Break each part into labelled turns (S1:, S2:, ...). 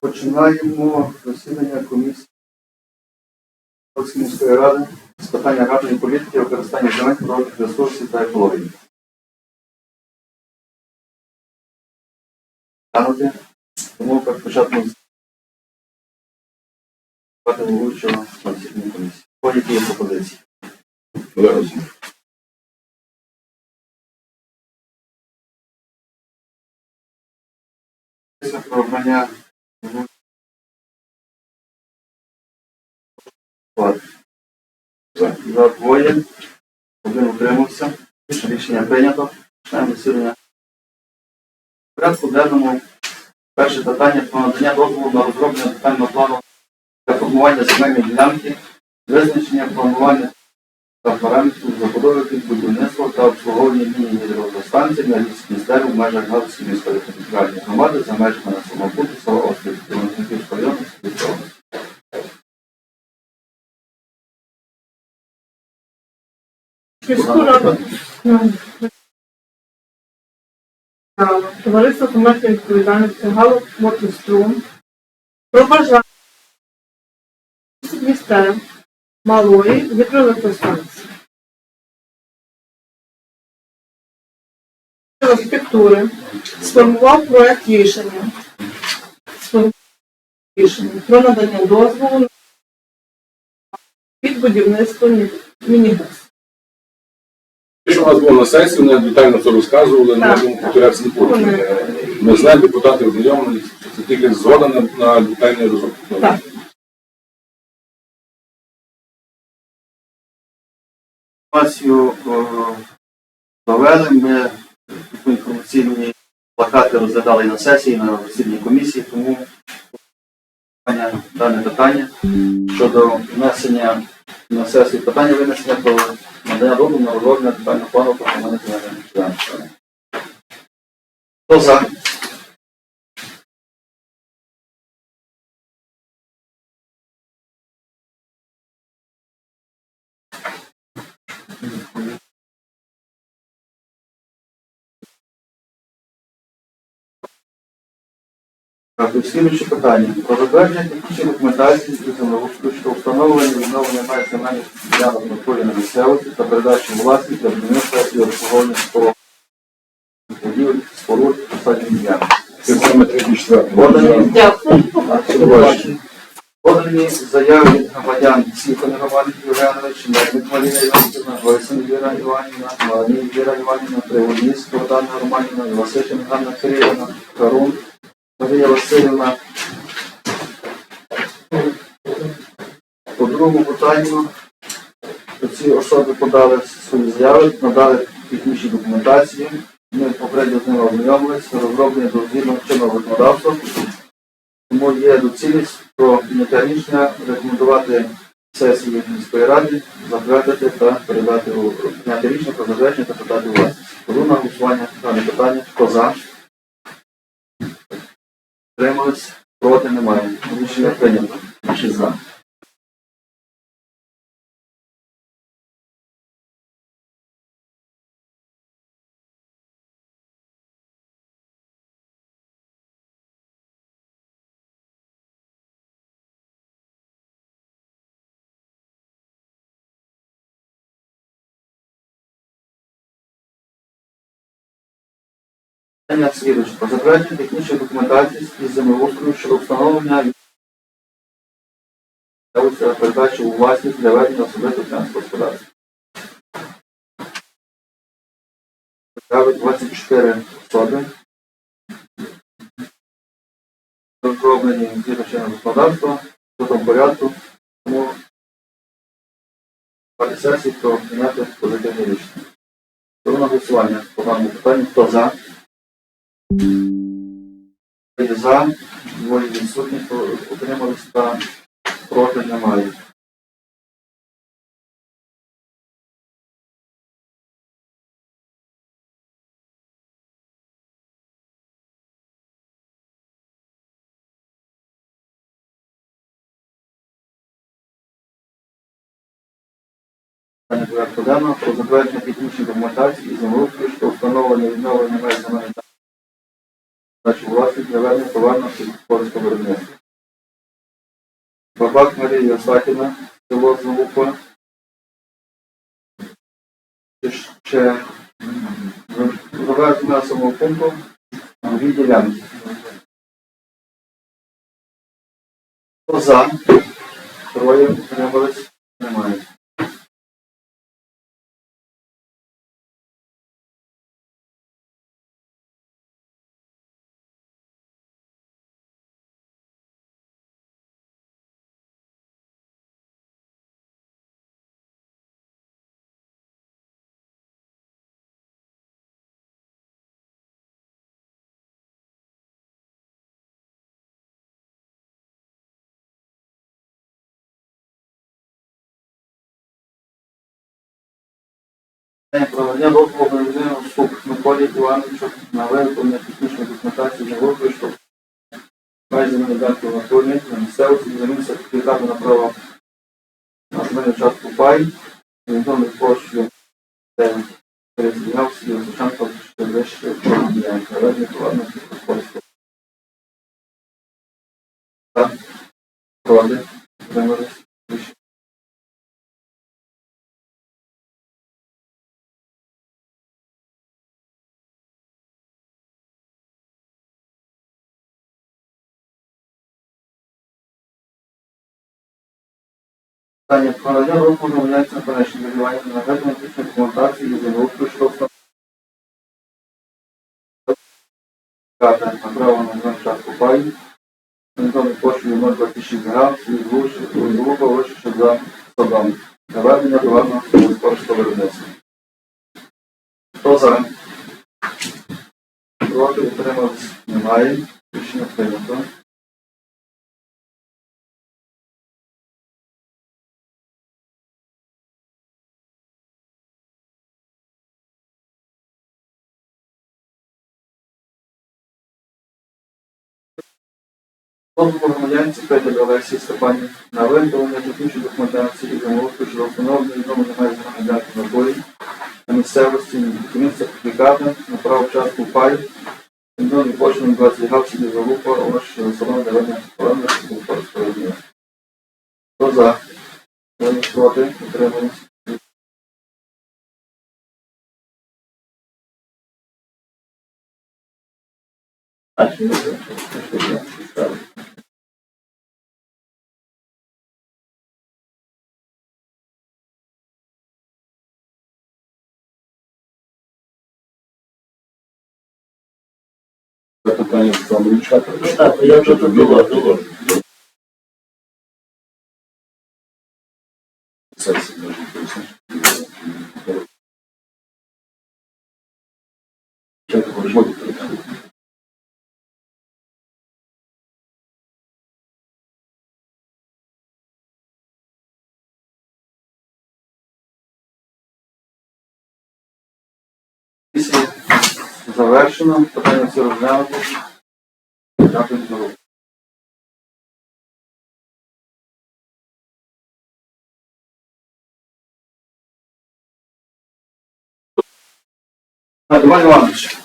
S1: Починаємо засідання комісії міської ради з питання аграрної політики, використання земель, природних ресурсів та екології. Тому перед початком головуючого на засіданні комісії. По які є пропозиції? Після про обрання. За двоє. Один утримався. Рішення прийнято. Починаємо засідання. Порядку денному перше питання про надання дозволу на розроблення детального плану для формування земельної ділянки, визначення планування та параметрів забудови під будівництво та обслуговування міні-гідроелектростанцій на річській стелі в межах Галицької міської територіальної громади за межами населеного пункту села Острів Івано-Франківського району.
S2: Раду Товариство комерційної відповідальності Галу Мотострум про бажання місцев малої гідроелектростанції. Архітектури сформував проект рішення. Сформував рішення про надання дозволу під будівництво мі- мінігаз.
S3: Що у нас було на сесії, вони детально це розказували,
S2: Так.
S3: не будемо повторятися не потім. Ми знаємо, депутати ознайомились, це тільки згода на, на детальний розробку.
S2: Так.
S1: Е. Ми таку інформаційні плакати розглядали і на сесії, і на засіданні комісії, тому дане питання щодо внесення на сесію питання винесення про надання дозволу на розроблення детального плану формування земельних ділянок. Хто за? Так, питання. Про затвердження технічної документації щодо встановлення відновлення має земельних ділянок на полі на місцевості та передачі у власність для будівництва і обслуговування споруд. Будівель, споруд, посадів ділянок.
S3: Це саме третій четвертий.
S1: Подані, подані заяви від громадян Сіфани Роман Євгенович, Мерник Маріна Іванівна, Гойсин Віра Іванівна, Маланій Віра Іванівна, Приводніс Богдана Романівна, Івасишин Ганна Кирилівна, Карун Марія Васильівна. По другому питанню ці особи подали свої заяви, надали технічні документації. Ми попередньо з ними ознайомилися, розроблені до згідно чинного законодавства. Тому є доцільність про рішення рекомендувати сесії міської ради, затвердити та передати у прийняти рішення про затвердження та передати у власність. Тому на голосування дане питання. Хто за? Тримались? Проти немає. Рішення прийнято. Наші за. Слідуюче. Затвердження технічної документації із землеустрою щодо встановлення передачі у власність для ведення особистого фінансового господарства. 24 особи. Розроблені згідно чинного законодавства, в цьому порядку, тому сесії про прийняти позитивне рішення. Тому на голосування по даному питанню. Хто за? За, двоє відсутні, то утримались та проти немає. Порядку денного про затвердження технічної документації і землеустрою, що встановлення і відновлення меж земельних Значить, власник для ведення товарного сільськогосподарського виробництва. Бабак Марія Ясакіна, село Залупа. Ще завезли самого пункту дві ділянки. Хто за? Троє утримались? Немає. Про надання дозволу громадянину Сук Миколі Івановичу на виготовлення технічної документації для виробництва майже на ділянку в натурі на місцевості замін сертифікату на право. На земельну частку пай, орієнтовною площею де перезбігався і Височанка що вище ділянки, наведення товарного сільськогосподарського. Так, проти, Питання про надання дозволу громадянцям на перші вживання на наведення технічної документації і землеустрою щодо встановлення на право на земельну частку паї, орієнтовною площею 026 га, і глупа вище за садом. Наведення товарного сільськогосподарського виробництва. Хто за? Проти утримався? Немає. Рішення Дозволу громадянці Петер Олексій Степанів на виготовлення технічної документації і замовлення щодо встановлення відомої немає громадянки на полі на місцевості документ сертифікати на право частку пай Відомі почнемо 20 гавці для залупа, ось що охорони сільськогосподарського дня. Хто за? Проти? Утримались?
S3: Це питання до Мельничака.
S4: Так, я вже тут було, було.
S3: Сесії може пояснити.
S1: Завершено, питання все розглянуто. Дякую за увагу. Іван Іванович.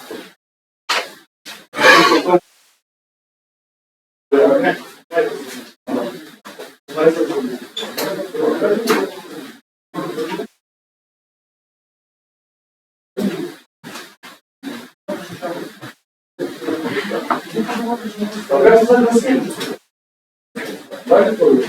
S3: Давайте,